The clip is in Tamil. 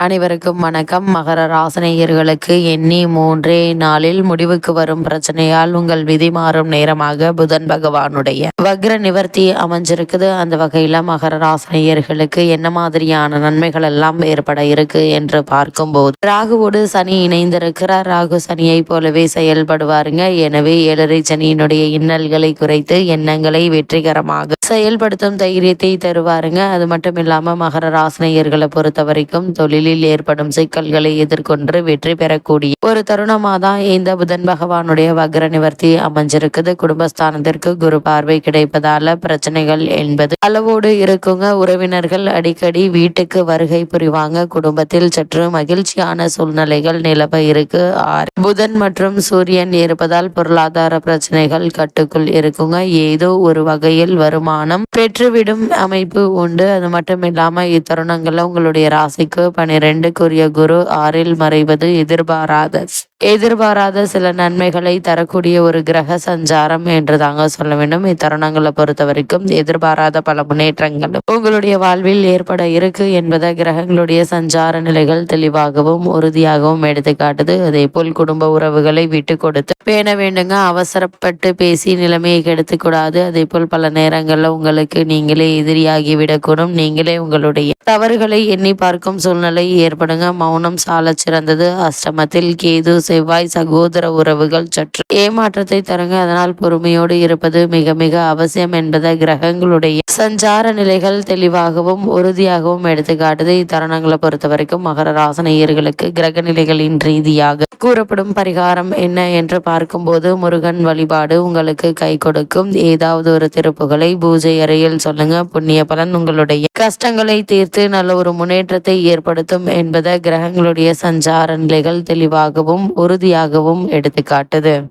அனைவருக்கும் வணக்கம். மகர ராசனையர்களுக்கு எண்ணி மூன்றே நாளில் முடிவுக்கு வரும் பிரச்சனையால் உங்கள் விதி மாறும் நேரமாக புதன் பகவானுடைய வக்ர நிவர்த்தி அமைஞ்சிருக்குது. அந்த வகையில மகர ராசனேயர்களுக்கு என்ன மாதிரியான நன்மைகள் எல்லாம் ஏற்பட இருக்கு என்று பார்க்கும்போது ராகுவோடு சனி இணைந்திருக்கிறார். ராகு சனியை போலவே செயல்படுவாருங்க. எனவே ஏழரை சனியினுடைய இன்னல்களை குறைத்து எண்ணங்களை வெற்றிகரமாக செயல்படுத்தும் தைரியத்தை தருவாருங்க. அது மட்டும் இல்லாம மகர ராசனையர்களை பொறுத்த வரைக்கும் தொழில் தொழிலில் ஏற்படும் சிக்கல்களை எதிர்கொண்டு வெற்றி பெறக்கூடிய ஒரு தருணமா தான் இந்த புதன் பகவானுடைய வக்ர நிவர்த்தி அமைஞ்சிருக்குது. குடும்பஸ்தானத்திற்கு குரு பார்வை கிடைப்பதால பிரச்சனைகள் என்பது அளவோடு இருக்குங்க. உறவினர்கள் அடிக்கடி வீட்டுக்கு வருகை புரிவாங்க. குடும்பத்தில் சற்று மகிழ்ச்சியான சூழ்நிலைகள் நிலவ இருக்கு. ஆறு புதன் மற்றும் சூரியன் இருப்பதால் பொருளாதார பிரச்சனைகள் கட்டுக்குள் இருக்குங்க. ஏதோ ஒரு வகையில் வருமானம் பெற்றுவிடும் அமைப்பு உண்டு. அது மட்டும் இல்லாம இத்தருணங்கள்ல உங்களுடைய ராசிக்கு பணி பனிரெண்டுக்குரிய குரு ஆறில் மறைவது எதிர்பாராத எதிர்பாராத சில நன்மைகளை தரக்கூடிய ஒரு கிரக சஞ்சாரம் என்று தாங்க சொல்ல வேண்டும். இத்தருணங்களை பொறுத்த வரைக்கும் எதிர்பாராத பல முன்னேற்றங்கள் உங்களுடைய வாழ்வில் ஏற்பட இருக்கு என்பதை கிரகங்களுடைய சஞ்சார நிலைகள் தெளிவாகவும் உறுதியாகவும் எடுத்துக்காட்டுது. அதே போல் குடும்ப உறவுகளை விட்டு கொடுத்து பேண வேண்டுங்க. அவசரப்பட்டு பேசி நிலைமையை கெடுத்துக்கூடாது அதே போல் பல நேரங்களில் உங்களுக்கு நீங்களே எதிரியாகி விடக்கூடும் நீங்களே உங்களுடைய தவறுகளை எண்ணி பார்க்கும் சூழ்நிலை ஏற்படுங்க. மௌனம் சால சிறந்தது. அஷ்டமத்தில் கேது செவ்வாய் சகோதர உறவுகள் சற்று ஏமாற்றத்தை தருங்க. அதனால் பொறுமையோடு இருப்பது மிக மிக அவசியம் என்பதை கிரகங்களுடைய சஞ்சார நிலைகள் தெளிவாகவும் உறுதியாகவும் எடுத்துக்காட்டுது. இத்தருணங்களை பொறுத்த வரைக்கும் மகர ராசனையர்களுக்கு கிரக நிலைகளின் ரீதியாக கூறப்படும் பரிகாரம் என்ன என்று பார்க்கும்போது முருகன் வழிபாடு உங்களுக்கு கை கொடுக்கும். ஏதாவது ஒரு திருப்புகளை பூஜை அறையில் சொல்லுங்க. புண்ணிய பலன் உங்களுடைய கஷ்டங்களை தீர்த்து நல்ல ஒரு முன்னேற்றத்தை ஏற்படுத்தும் என்பதை கிரகங்களுடைய சஞ்சார நிலைகள் தெளிவாகவும் உறுதியாகவும் எடுத்துக்காட்டுது.